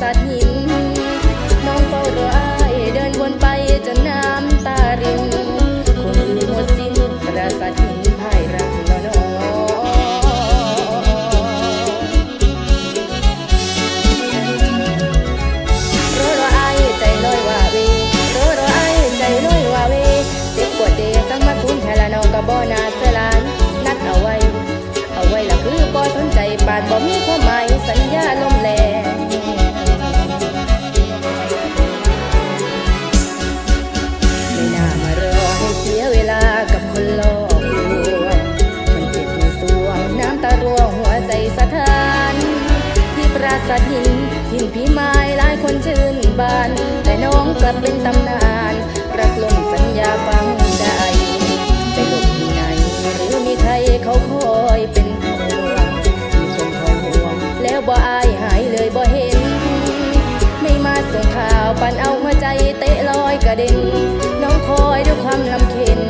สัตหี กลับเป็นตำนาน รักลมสัญญาฟังใจใจหลบที่ไหน หรือมีใครเขาคอยเป็นห่วงมีคนคอยห่วง แล้วบ่อายหายเลยบ่เห็น ไม่มาส่งข่าวปันเอาหัวใจเตะลอยกระเด็น น้องคอยด้วยความลำเค็น